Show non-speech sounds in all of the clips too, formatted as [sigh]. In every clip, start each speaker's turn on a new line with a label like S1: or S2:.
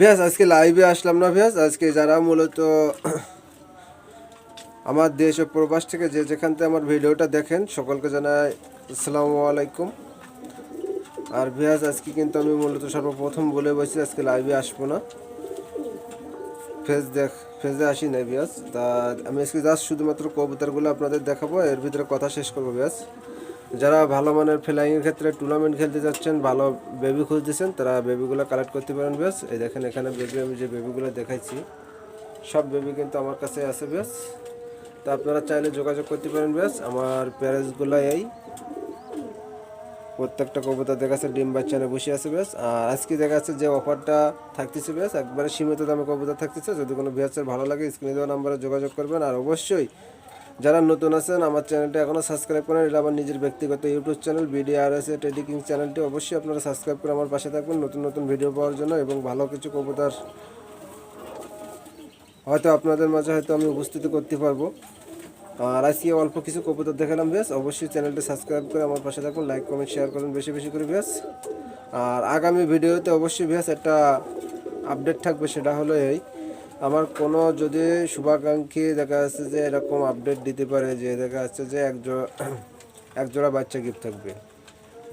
S1: ভ্যাস, আজকে লাইভে আসলাম না ভ্যাস? আজকে যারা মূলত আমার দেশ ও প্রবাস থেকে যে যেখান থেকে আমার ভিডিওটা দেখেন, সকলকে জানাই আসসালামু আলাইকুম। আর ভ্যাস, আজকে কিন্তু আমি মূলত সর্বপ্রথম বলে বসি আজকে লাইভে আসব না। ফেস দেখ, ফেসে আসি না ভ্যাস। তা আমি আজকে জাস্ট শুধুমাত্র কবুতরগুলো আপনাদের দেখাবো, এর ভিতরে কথা শেষ করব ভ্যাস। যারা ভালো মানের ফ্লাইংয়ের ক্ষেত্রে টুর্নামেন্ট খেলতে যাচ্ছেন, ভালো বেবি খুঁজতেছেন, তারা বেবিগুলো কালেক্ট করতে পারেন বেশ এই দেখেন এখানে বেবি আমি যে বেবিগুলো দেখাইছি, সব বেবি কিন্তু আমার কাছে আছে বেশ তা আপনারা চাইলে যোগাযোগ করতে পারেন বেশ আমার প্যারেন্টসগুলো এই। প্রত্যেকটা কবুতর দেখা যাচ্ছে ডিম বাচ্চানে বসে আছে বেশ আর আজকে দেখা যাচ্ছে যে অফারটা থাকতেছে বেশ একবারে সীমিত দামে কবুতর থাকতেছে। যদি কোনো বিয়াসের ভালো লাগে স্ক্রিনে দেওয়া নাম্বারে যোগাযোগ করবেন। আর অবশ্যই যারা নতুন আছেন, আমার চ্যানেলটা এখনও সাবস্ক্রাইব করেন। এটা আমার নিজের ব্যক্তিগত YouTube channel BD R S Teddyking চ্যানেলটি। অবশ্যই আপনারা সাবস্ক্রাইব করে আমার পাশে থাকবেন নতুন নতুন ভিডিও পাওয়ার জন্য এবং ভালো কিছু কবুতর হয়তো আপনাদের মাঝে হয়তো আমি উপস্থিত করতে পারব। আর আজকে অল্প কিছু কবুতর দেখালাম বেশ। অবশ্যই চ্যানেলটি সাবস্ক্রাইব করে আমার পাশে থাকুন লাইক, কমেন্ট, শেয়ার করুন বেশি বেশি করে বেশ। আর আগামী ভিডিওতে অবশ্যই বেশ একটা আপডেট থাকবে, সেটা হলো এই আমার কোনো যদি শুভাকাঙ্ক্ষী দেখা যাচ্ছে যে এরকম আপডেট দিতে পারে যে দেখা যাচ্ছে যে একজোড়া [clears throat] একজোড়া বাচ্চা গিফট থাকবে।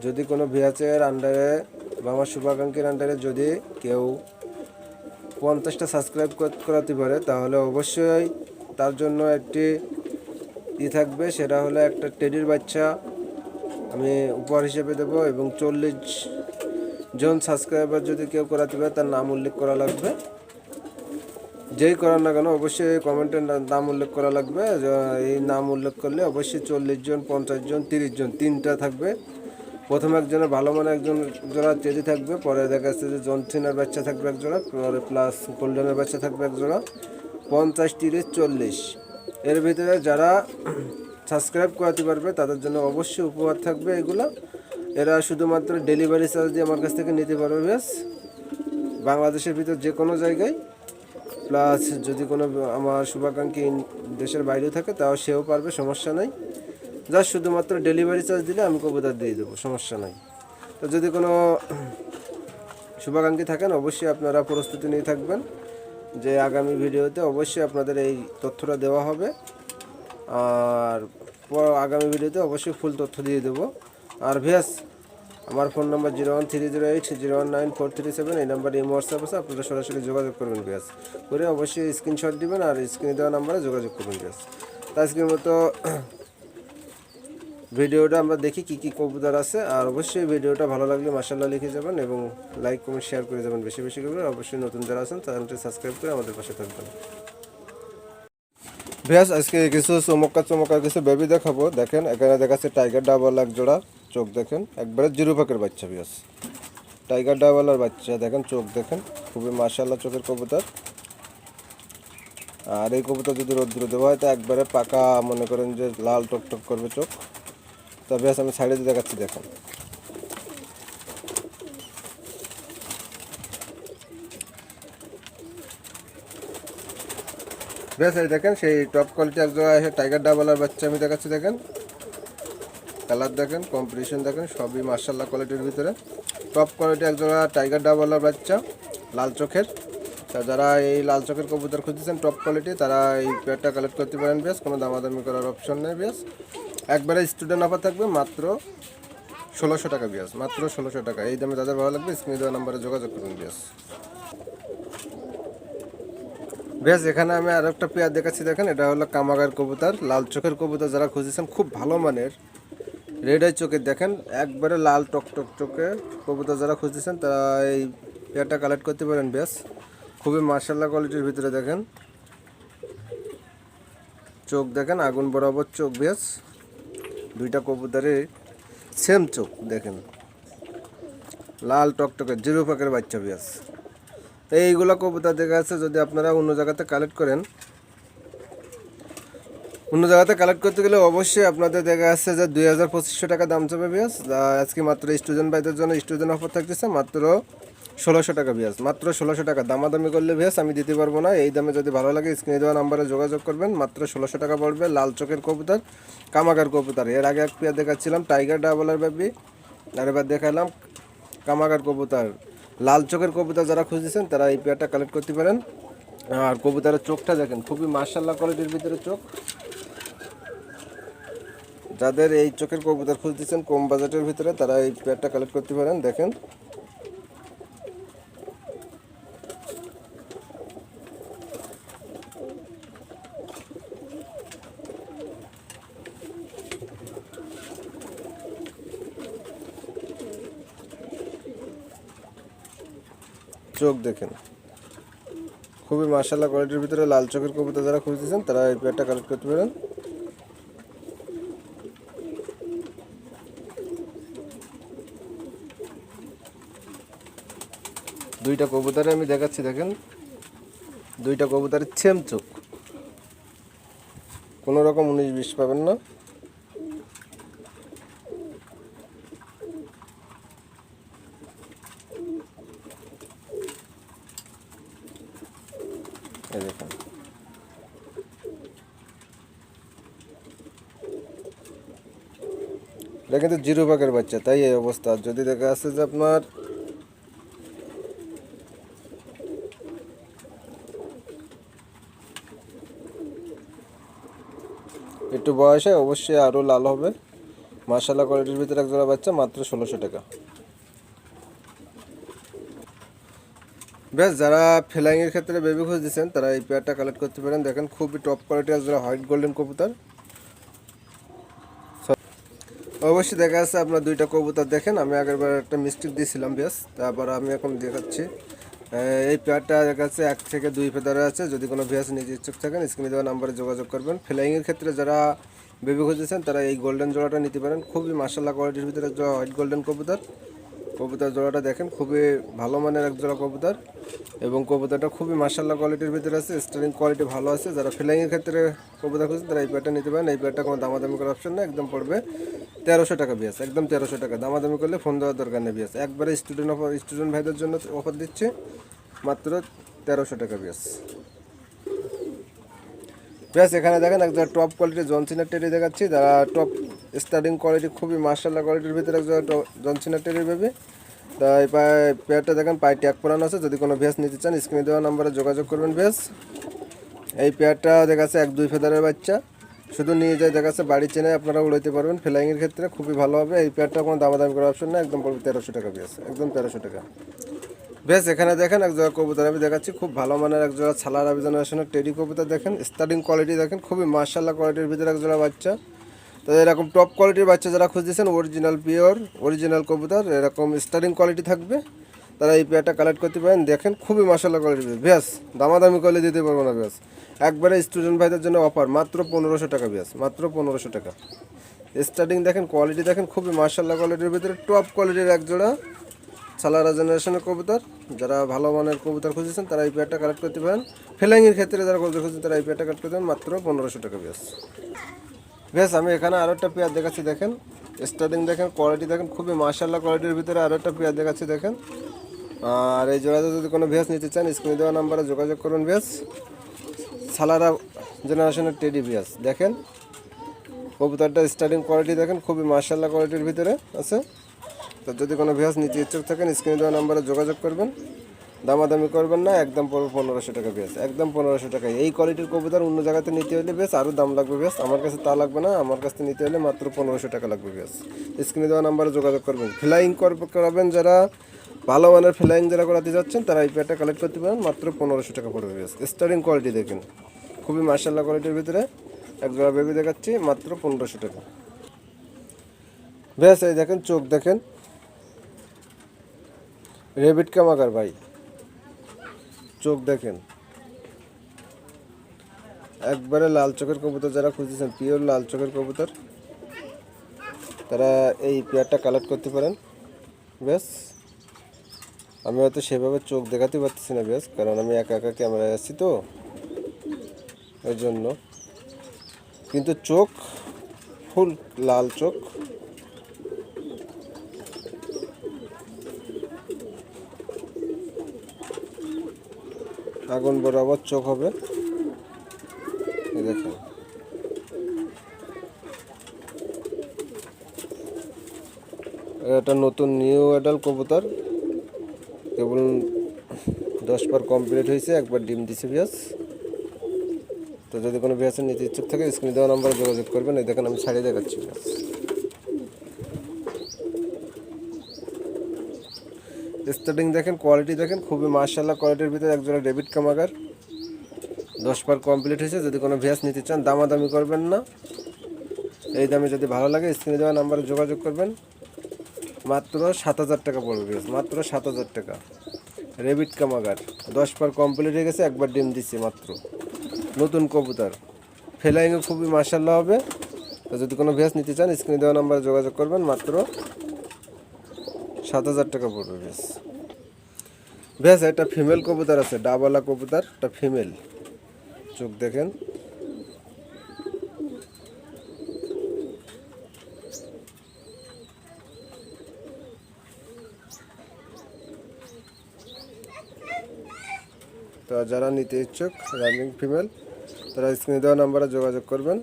S1: যদি কোনো ভিয়াচের আন্ডারে বা আমার শুভাকাঙ্ক্ষীর আন্ডারে যদি কেউ পঞ্চাশটা সাবস্ক্রাইব করাতে পারে, তাহলে অবশ্যই তার জন্য একটি ই থাকবে, সেটা হলো একটা টেডির বাচ্চা আমি উপহার হিসেবে দেবো এবং চল্লিশ জন সাবস্ক্রাইবার যদি কেউ করাতে পারে, তার নাম উল্লেখ করা লাগবে। যেই করার না কেন অবশ্যই কমেন্টের নাম উল্লেখ করা লাগবে। এই নাম উল্লেখ করলে অবশ্যই চল্লিশ জন, পঞ্চাশ জন, তিরিশ জন, তিনটা থাকবে। প্রথম একজনের ভালো মানে একজন জোড়া চেজি থাকবে, পরে দেখা যাচ্ছে যে জনসিনের বাচ্চা থাকবে এক জোড়া, পরে প্লাস গোল্ডেনের বাচ্চা থাকবে এক জোড়া। পঞ্চাশ, তিরিশ, চল্লিশ। এর ভিতরে যারা সাবস্ক্রাইব করাতে পারবে, তাদের জন্য অবশ্যই উপহার থাকবে এগুলো। এরা শুধুমাত্র ডেলিভারি চার্জ দিয়ে আমার কাছ থেকে নিতে পারবে বেশ বাংলাদেশের ভিতর যে কোনো জায়গায় প্লাস যদি কোনো আমার শুভাকাঙ্ক্ষী দেশের বাইরেও থাকে, তাও সেও পারবে, সমস্যা নাই। যা শুধুমাত্র ডেলিভারি চার্জ দিলে আমি কবুতর দিয়ে দেবো, সমস্যা নাই। তো যদি কোনো শুভাকাঙ্ক্ষী থাকেন, অবশ্যই আপনারা প্রস্তুতি নিয়ে থাকবেন যে আগামী ভিডিওতে অবশ্যই আপনাদের এই তথ্যটা দেওয়া হবে। আর আগামী ভিডিওতে অবশ্যই ফুল তথ্য দিয়ে দেবো। আর ভিয়াস আমার phone number zero one three zero eight, zero one nine four three seven, এই নাম্বারে এই হোয়াটসঅ্যাপ আছে, আপনারা সরাসরি যোগাযোগ করবেন ব্যাস। করে অবশ্যই স্ক্রিনশট দিবেন আর স্ক্রিনে দেওয়া নাম্বারে যোগাযোগ করবেন ব্যাস। তা আজকের মতো ভিডিওটা আমরা দেখি কি কি কবুতর আছে, আর অবশ্যই ভিডিওটা ভালো লাগলে মাসাল্লাহ লিখে যাবেন এবং লাইক কমেন্ট শেয়ার করে যাবেন বেশি বেশি করবেন অবশ্যই নতুন যারা আছেন, চ্যানেলটি সাবস্ক্রাইব করে আমাদের পাশে থাকবেন। ভ্যাস আজকে কিছু চমৎকার চমৎকার কিছু বেবি দেখাবো। দেখেন, এখানে দেখাচ্ছে টাইগার ডাবল এক জোড়া। চোখ দেখেন। একবারে জিরো পাকের বাচ্চা ভ্যাস টাইগার ডাবলার বাচ্চা, দেখেন চোখ দেখেন। খুবই মার্শাল্লাহ চোখের কবুতর। আর এই কবুতর যদি রোদ্র দেওয়া হয়, তো একবারে পাকা, মনে করেন যে লাল টক টক করবে চোখ। তা ব্যাস আমি সাইডে দিয়ে দেখাচ্ছি, দেখেন। বেশ দেখেন, সেই টপ কোয়ালিটি এক জায়গায় টাইগার ডাবলার বাচ্চা আমি দেখাচ্ছি, দেখেন। কালার দেখেন কম্পিটিশন দেখেন, সবই মার্শাল্লাহ কোয়ালিটির ভিতরে। টপ কোয়ালিটি এক জায়গা টাইগার ডাবলার বাচ্চা, লাল চোখের। তা যারা এই লাল চোখের কবুতর খুঁজতেছেন টপ কোয়ালিটি তারা এই পেয়ারটা কালেক্ট করতে পারেন বেশ, কোনো দামাদামি করার অপশন নেই বেশ। একবারে স্টুডেন্ট অফার থাকবে মাত্র ষোলোশো টাকা বিয়াস মাত্র ষোলোশো টাকা। এই দামে যাদের ভালো লাগবে, স্ক্রিনে দেওয়া নাম্বারে যোগাযোগ করুন বিয়াস বেশ, এখানে আমি আর একটা পেয়ার দেখাচ্ছি, দেখেন, এটা হলো কামাগার কবুতর, লাল চোখের কবুতর, যারা খুঁজেছেন খুব ভালো মানের। রেড আই চোখের দেখেন, একবারে লাল টক টক চোখে কবুতর যারা খুঁজতেছেন, তারা এই পেয়ারটা কালেক্ট করতে পারেন বেশ খুবই মার্শাল্লাহ কোয়ালিটির ভিতরে দেখেন। চোখ দেখেন, আগুন বরাবর চোখ বেশ দুইটা কবুতরে সেম চোখ, দেখেন। লাল টকটকে জিরো পাকের বাচ্চা বেশ তো এইগুলো কবুতর দেখা যাচ্ছে, যদি আপনারা অন্য জায়গাতে কালেক্ট করেন অন্য জায়গাতে কালেক্ট করতে গেলে অবশ্যই আপনাদের দেখা যাচ্ছে যে দুই হাজার পঁচিশশো টাকা দাম চাবে বিয়াস আজকে মাত্র স্টুডেন্ট ভাইদের জন্য স্টুডেন্ট অফার থাকতেছে, মাত্র ষোলোশো টাকা বিয়াস মাত্র ষোলোশো টাকা। দামাদামি করলে বিয়াস আমি দিতে পারব না। এই দামে যদি ভালো লাগে স্ক্রিনে দেওয়া নাম্বারে যোগাযোগ করবেন। মাত্র ষোলোশো টাকা পড়বে লাল চোখের কবুতর, কামাগার কবুতর। এর আগে এক পেয়ার দেখাচ্ছিলাম টাইগার ডাবলার ব্যাপী আর এবার দেখালাম কামাগার কবুতর। লাল চোখের কবুতর যারা খুঁজেছেন তারা এই পেয়ারটা কালেক্ট করতে পারেন। আর কবুতরের চোখটা দেখেন, খুবই মার্শাল্লাহ কোয়ালিটির ভিতরে চোখ। যাদের এই চোখের কবুতর খুঁজতেছেন কম বাজেটের ভিতরে তারা এই পেয়ারটা কালেক্ট করতে পারেন, দেখেন। চোখ দেখেন। খুবই মার্শাল্লাহ কোয়ালিটির ভিতরে লাল চোখের কবিতা যারা খুঁজতেছেন, তারা এই পেয়ারটা কালেক্ট করতে পারেন। দুইটা কবুতরে আমি দেখাচ্ছি, দেখেন। দুইটা কবুতরের ছেম চোখ। কোনো রকম উনিশ বিশ পাবেন না। দেখুন। এটা কিন্তু জিরো ভাগের বাচ্চা, তাই এই অবস্থা। যদি দেখা যাচ্ছে যে আপনার একটু বয়সে অবশ্যই আরও লাল হবে। মার্শাল্লাহ কোয়ালিটির ভিতরে এক জোড়া বাচ্চা মাত্র ষোলোশো টাকা। বেশ, যারা ফ্লাইংয়ের ক্ষেত্রে বেবি খুঁজতেছেন তারা এই পেয়ারটা কালেক্ট করতে পারেন। দেখেন, খুবই টপ কোয়ালিটি আছে যারা হোয়াইট গোল্ডেন কবুতর অবশ্যই দেখা যাচ্ছে আপনার দুইটা কবুতর দেখেন। আমি আগেরবার একটা মিস্টেক দিয়েছিলাম, বেশ। তারপর আমি এখন দেখাচ্ছি। এই পেয়ারটা কাছে এক থেকে দুই ফেদারে আছে। যদি কোনো ভিয়াস নিজে ইচ্ছুক থাকেন স্ক্রিনে দেওয়া নাম্বারে যোগাযোগ করবেন। ফ্লাইংয়ের ক্ষেত্রে যারা বেবি খুঁজেছেন, তারা এই গোল্ডেন জোড়াটা নিতে পারেন। খুবই মার্শাল্লাহ কোয়ালিটির ভিতরে হোয়াইট গোল্ডেন কবুতর। কবুতর জোড়াটা দেখেন, খুবই ভালো মানের এক জোড়া কবুতর এবং কবুতরটা খুবই মার্শাল্লাহ কোয়ালিটির ভিতরে আছে, স্টারিং কোয়ালিটি ভালো আছে। যারা ফ্লাইংয়ের ক্ষেত্রে কবুতর খুঁজছেন, তারা এই পেয়ারটা নিতে পারেন। এই পেয়ারটা কোনো দামাদামি করার অপশন না একদম পড়বে তেরোশো টাকা বিয়াস, একদম তেরোশো টাকা। দামাদামি করলে ফোন দেওয়ার দরকার নেই বিয়াস। একবারে স্টুডেন্ট অফার স্টুডেন্ট ভাইদের জন্য অফার দিচ্ছে, মাত্র তেরোশো টাকা বিয়াস। ব্যাস এখানে দেখেন একজন টপ কোয়ালিটির জনসিনার টেরি দেখাচ্ছি। যারা টপ স্টার্টিং কোয়ালিটি খুবই মার্শাল্লাহ কোয়ালিটির ভিতরে একজন জনসিনার টেরি পাবে তা এই পায়ে পেয়ারটা দেখেন, পায়ে ট্যাগ পরানো আছে। যদি কোনো ভেস নিতে চান স্ক্রিনে দেওয়া নাম্বারে যোগাযোগ করবেন ভেস। এই পেয়ারটা দেখাচ্ছে এক, দুই ফেদারের বাচ্চা। শুধু নিয়ে যায় দেখাচ্ছে বাড়ি চেনে আপনারা উড়াইতে পারবেন। ফ্লাইংয়ের ক্ষেত্রে খুবই ভালো হবে। এই পেয়ারটা কোনো দামাদামি করার অপশন না একদম পড়বে তেরোশো টাকা বেশ একদম তেরোশো টাকা। বেশ, এখানে দেখেন এক জোড়া কবুতর। আমি দেখাচ্ছি, খুব ভালো মানের এক জোড়া ছালার আবেদনের টেডি কবুতর দেখেন। স্টার্টিং কোয়ালিটি দেখেন, খুবই মার্শাল্লাহ কোয়ালিটির ভিতরে এক জোড়া বাচ্চা। তো এরকম টপ কোয়ালিটির বাচ্চা যারা খুঁজতেছেন অরিজিনাল পিওর অরিজিনাল কবুতর, এরকম স্টার্টিং কোয়ালিটি থাকবে। তারা এই পেয়ারটা কালেক্ট করতে পারেন, দেখেন, খুবই মার্শাল্লাহ কোয়ালিটি ব্যাস দামাদামি করলে দিতে পারব না ব্যাস একবারে স্টুডেন্ট ভাইদের জন্য অফার মাত্র পনেরোশো টাকা ব্যাস মাত্র পনেরোশো টাকা। স্টার্টিং দেখেন কোয়ালিটি দেখেন, খুবই মার্শাল্লাহ কোয়ালিটির ভিতরে টপ কোয়ালিটির এক জোড়া। সালারা জেনারেশনের কবুতর, যারা ভালো মানের কবুতর খুঁজেছেন, তারা এই পেয়ারটা কালেক্ট করতে পারেন। ফেলাইংয়ের ক্ষেত্রে যারা কবুতর খুঁজছেন, তারা এই পেয়ারটা কালেক্ট করতে মাত্র পনেরোশো টাকা বেশ। বেশ, আমি এখানে আরও একটা পেয়ার দেখাচ্ছি, দেখেন। স্টার্টিং দেখেন কোয়ালিটি দেখেন, খুবই মার্শাল্লাহ কোয়ালিটির ভিতরে আরও একটা পেয়ার দেখাচ্ছি, দেখেন। আর এই জোড়াতে যদি কোনো ভেস নিতে চান স্ক্রিনে দেওয়া নাম্বারে যোগাযোগ করুন ভেস সালারা জেনারেশনের টেডি ভেস দেখেন। কবুতরটা স্টার্টিং কোয়ালিটি দেখেন, খুবই মার্শাল্লাহ কোয়ালিটির ভিতরে আছে। তো যদি কোনো ভিয়াস নিতে ইচ্ছুক থাকেন স্ক্রিনে দেওয়া নাম্বারে যোগাযোগ করবেন। দামাদামি করবেন না, একদম পড়বে পনেরোশো টাকা বেশ একদম পনেরোশো টাকা এই কোয়ালিটির কবুতর অন্য জায়গাতে নিতে হলে বেশ আরও দাম লাগবে বেশ আমার কাছে তা লাগবে না, আমার কাছে নিতে হলে মাত্র পনেরোশো টাকা লাগবে বেশ স্ক্রিনে দেওয়া নাম্বারে যোগাযোগ করবেন। ফ্লাইং করাবেন যারা, ভালো মানের ফ্লাইং যারা করাতে যাচ্ছেন, তারা এই প্যাডটা কালেক্ট করতে পারেন, মাত্র পনেরোশো টাকা পড়বে বেশ স্টারিং কোয়ালিটি দেখেন। খুবই মার্শাল্লাহ কোয়ালিটির ভিতরে এক জোড়া বেবি দেখাচ্ছি, মাত্র পনেরোশো টাকা। বেশ এই দেখেন, চোখ দেখেন। রেবিট কামাকার ভাই চোখ দেখেন একবারে লাল চোখের কবুতর যারা খুঁজতেছেন পিওর লাল চোখের কবুতর তারা এই পেয়ারটা কালেক্ট করতে পারেন বেশ আমি হয়তো সেভাবে চোখ দেখাতে পারতেছি না বেশ কারণ আমি একা একা ক্যামেরায় আছি তো এর জন্য কিন্তু চোখ ফুল লাল চোখ আগুন বরাবর চোখ হবে। দেখেন। এটা নতুন নিউ অ্যাডাল কবুতর। কেবল দশ বার কমপ্লিট হয়েছে, একবার ডিম দিছে বিয়াস তো যদি কোনো বিয়াসের নিতে ইচ্ছুক থাকে স্ক্রিনে দেওয়া নাম্বারে যোগাযোগ করবেন। এই দেখেন আমি ছাড়িয়ে দেখাচ্ছি। স্টার্টিং দেখেন কোয়ালিটি দেখেন, খুবই মার্শাল্লাহ কোয়ালিটির ভিতরে একজোড়া ডেবিট কামাগার। দশ পার কমপ্লিট হয়েছে, যদি কোনো ভ্যাস নিতে চান, দামাদামি করবেন না। এই দামে যদি ভালো লাগে স্ক্রিনে দেওয়া নাম্বারে যোগাযোগ করবেন। মাত্র সাত হাজার টাকা পড়বে ভ্যাস মাত্র সাত হাজার টাকা। রেবিট কামাগার, দশ পার কমপ্লিট হয়ে গেছে, একবার ডিম দিচ্ছে মাত্র। নতুন কবুতর ফেলাইংও খুবই মার্শাল্লাহ হবে। তো যদি কোনো ভ্যাস নিতে চান স্ক্রিনে দেওয়া নাম্বারে যোগাযোগ করবেন, মাত্র সাত হাজার টাকা পড়বে, বেশ। বেশ, একটা ফিমেল কবুতর আছে, ডাবালা কবুতর, একটা ফিমেল চোখ দেখেন। তো যারা নিতে ইচ্ছুক রানিং ফিমেল তারা স্ক্রিনে দেওয়া নাম্বারে যোগাযোগ করবেন।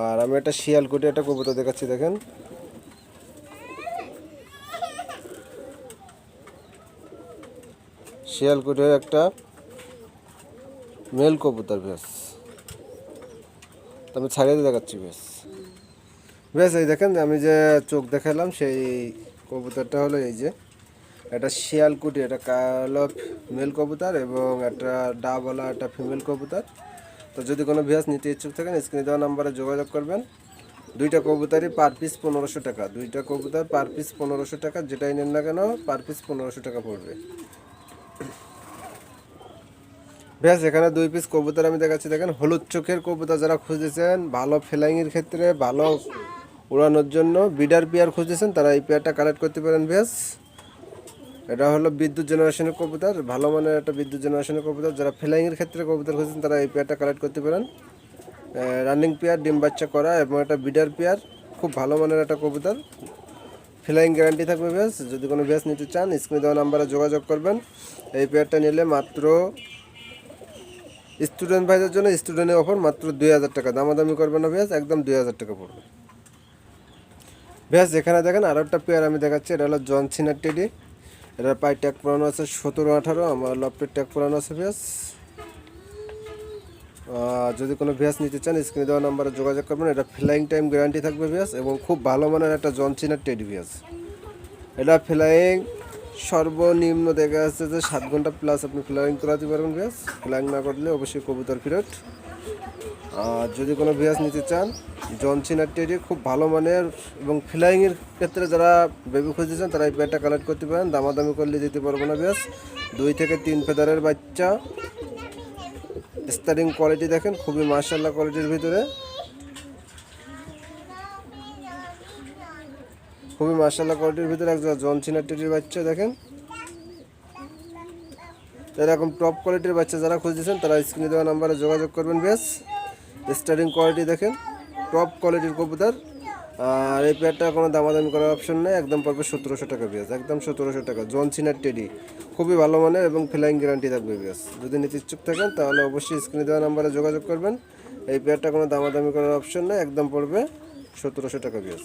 S1: আর আমি একটা শিয়ালকুটি একটা কবুতর দেখাচ্ছি, দেখেন। শিয়ালকুটের একটা মেল কবুতর তো আমি ছাড়িয়ে দেখাচ্ছি, বেশ। বেশ, এই দেখেন, আমি যে চোখ দেখালাম, সেই কবুতরটা হলো এই যে। একটা শিয়ালকুটি একটা কালো মেল কবুতর এবং একটা ডাবলা একটা ফিমেল কবুতর। তো যদি কোনো ভিয়াস নিতে ইচ্ছুক থাকেন স্ক্রিনে দেওয়া নাম্বারে যোগাযোগ করবেন। দুইটা কবুতারই পার পিস পনেরোশো টাকা। দুইটা কবুতর পার পিস পনেরোশো টাকা, যেটাই নেন না কেন পার পিস পনেরোশো টাকা পড়বে। ব্যাস এখানে দুই পিস কবুতর আমি দেখাচ্ছি। দেখেন, হলুদ চোখের কবুতর যারা খুঁজেছেন, ভালো ফ্লাইংয়ের ক্ষেত্রে, ভালো উড়ানোর জন্য বিডার পেয়ার খুঁজেছেন, তারা এই পেয়ারটা কালেক্ট করতে পারেন ব্যাস এটা হলো বিদ্যুৎ জেনারেশনের কবুতর, ভালো মানের একটা বিদ্যুৎ জেনারেশনের কবুতর। যারা ফ্লাইংয়ের ক্ষেত্রে কবুতর খুঁজছেন, তারা এই পেয়ারটা কালেক্ট করতে পারেন। রানিং পেয়ার ডিম বাচ্চা করা এবং একটা বিডার পেয়ার খুব ভালো মানের একটা কবুতর। ফ্লাইং গ্যারান্টি থাকবে ব্যাস। যদি কোনো ব্যাস নিতে চান, স্ক্রিনে দেওয়া নাম্বারে যোগাযোগ করবেন। এই পেয়ারটা নিলে মাত্র স্টুডেন্ট ভাইদের জন্য স্টুডেন্টের অফার মাত্র দুই হাজার টাকা। দামাদামি করবে না ব্যাস, একদম দুই হাজার টাকা পড়বে। ব্যাস, এখানে দেখেন আরও একটা পেয়ার আমি দেখাচ্ছি। এটা হলো জন সিনার টেডি। এটার পায়ে ট্যাগ পুরানো আছে, সতেরো আঠারো। আমার লপটের ট্যাগ পুরানো আছে, ব্যাস। যদি কোনো ভ্যাস নিতে চান, স্ক্রিনে দেওয়া নাম্বারে যোগাযোগ করবেন। এটা ফ্লাইং টাইম গ্যারান্টি থাকবে ভ্যাস এবং খুব ভালো মানের একটা জনচিনার টেডি ভ্যাস এটা ফ্লাইং সর্বনিম্ন দেখা যাচ্ছে যে সাত ঘণ্টা প্লাস আপনি ফ্লাইং করাতে পারবেন ভ্যাস ফ্লাইং না করলে অবশ্যই কবুতর ফেরত। আর যদি কোনো ভ্যাস নিতে চান জনচিনার টেডি, খুব ভালো মানের এবং ফ্লাইংয়ের ক্ষেত্রে যারা বেবি খুঁজতে চান, তারা এই প্যাডটা কালেক্ট করতে পারেন। দামাদামি করলে দিতে পারব না ভ্যাস দুই থেকে তিন ফেদারের বাচ্চা। স্টারিং কোয়ালিটি দেখেন, খুবই মার্শাল্লাহ কোয়ালিটির ভিতরে। খুবই মার্শাল্লাহ কোয়ালিটির ভিতরে একজন জন টিটির বাচ্চা দেখেন। এরকম টপ কোয়ালিটির বাচ্চা যারা খুঁজতেছেন, তারা স্ক্রিনে দেওয়া নাম্বারে যোগাযোগ করবেন, বেশ। স্টারিং কোয়ালিটি দেখেন টপ কোয়ালিটির কবুতর। আর এই পেয়ারটা কোনো দামাদামি করার অপশন নেই, একদম পড়বে সতেরোশো টাকা বিয়াস একদম সতেরোশো টাকা। জনসিনার টেডি খুবই ভালো মানের এবং ফ্লাইং গ্যারান্টি থাকবে বিয়াস যদি নিতে ইচ্ছুক থাকেন, তাহলে অবশ্যই স্ক্রিনে দেওয়া নাম্বারে যোগাযোগ করবেন। এই পেয়ারটা কোনো দামাদামি করার অপশন নেই, একদম পড়বে সতেরোশো টাকা পেঁয়াজ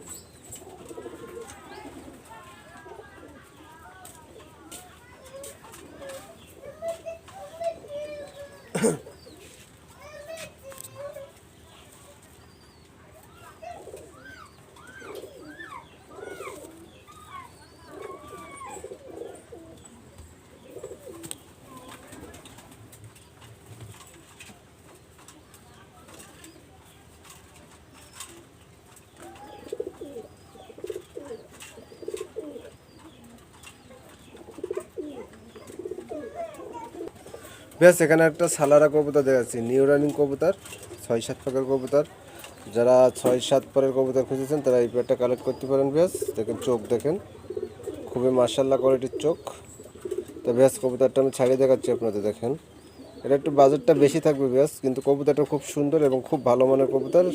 S1: বেশ এখানে একটা সালারা কবুতর দেখাচ্ছি নিউ রানিং কবুতর, ছয়, সাত পাকের কবুতর। যারা ছয়, সাত পরের কবুতর খুঁজেছেন, তারা এই পেয়ারটা কালেক্ট করতে পারেন বেশ দেখেন, চোখ দেখেন, খুবই মার্শাল্লাহ কোয়ালিটির চোখ। তো বেশ কবুতরটা আমি ছাড়িয়ে দেখাচ্ছি আপনাদের, দেখেন। এটা একটু বাজেটটা বেশি থাকবে বেশ কিন্তু কবুতরটা খুব সুন্দর এবং খুব ভালো মানের কবুতর।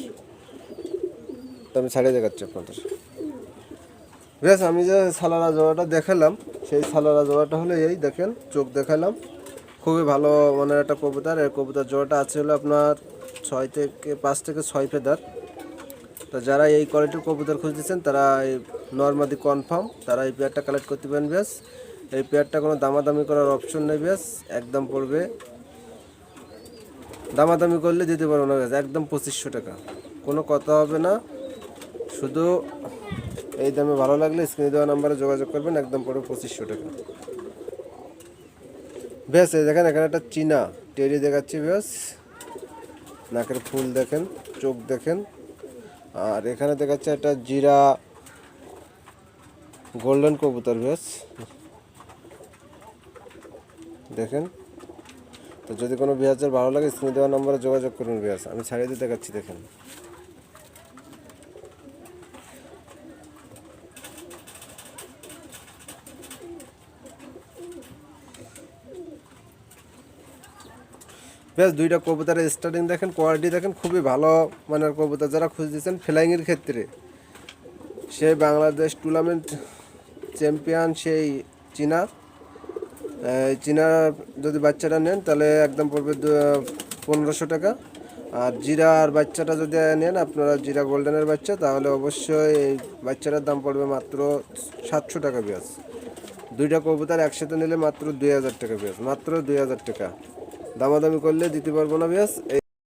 S1: তো আমি ছাড়িয়ে দেখাচ্ছি আপনাদের। বেশ আমি যে সালারা জোড়াটা দেখালাম, সেই সালারা জোড়াটা হলো এই, দেখেন, চোখ দেখালাম। খুবই ভালো মানের একটা কবুতর। এই কবুতর জোড়াটা আছে হলো আপনার ছয় থেকে পাঁচ থেকে ছয় ফেদার। তো যারা এই কোয়ালিটির কবুতর খুঁজতেছেন, তারা এই নর্মাদি কনফার্ম তারা এই পেয়ারটা কালেক্ট করতে পারেন বেশ এই পেয়ারটা কোনো দামাদামি করার অপশন নেই বেশ একদম পড়বে। দামাদামি করলে দিতে পারব না বেশ একদম পঁচিশশো টাকা। কোনো কথা হবে না। শুধু এই দামে ভালো লাগলে স্ক্রিনে দেওয়া নাম্বারে যোগাযোগ করবেন, একদম পড়বে পঁচিশশো টাকা। বেশ দেখেন, এখানে একটা চীনা টেরি দেখাচ্ছি, বেশ। নাকের ফুল দেখেন, চোখ দেখেন। আর এখানে দেখাচ্ছে একটা জিরা গোল্ডেন কবুতর, বেশ। দেখেন। তো যদি কোনো বিহাজের ভালো লাগে, স্ক্রিনে দেওয়া নম্বরে যোগাযোগ করুন বিহাজ আমি ছাড়িয়ে দিয়ে দেখাচ্ছি, দেখেন। বেশ, দুইটা কবুতরের স্টার্টিং দেখেন কোয়ালিটি দেখেন, খুবই ভালো মানের কবুতর। যারা খুঁজতেছেন ফ্লাইংয়ের ক্ষেত্রে, সেই বাংলাদেশ টুর্নামেন্ট চ্যাম্পিয়ন সেই চীনা। চীনা যদি বাচ্চাটা নেন, তাহলে একদম পড়বে পনেরোশো টাকা। আর জিরা আর বাচ্চাটা যদি নেন, আপনারা জিরা গোল্ডেনের বাচ্চা, তাহলে অবশ্যই এই বাচ্চাটার দাম পড়বে মাত্র সাতশো টাকা পেঁয়াজ দুইটা কবুতর একসাথে নিলে মাত্র দুই হাজার টাকা পেঁয়াজ মাত্র দুই হাজার টাকা। দামাদামি করলে দিতে পারব না ব্যাস।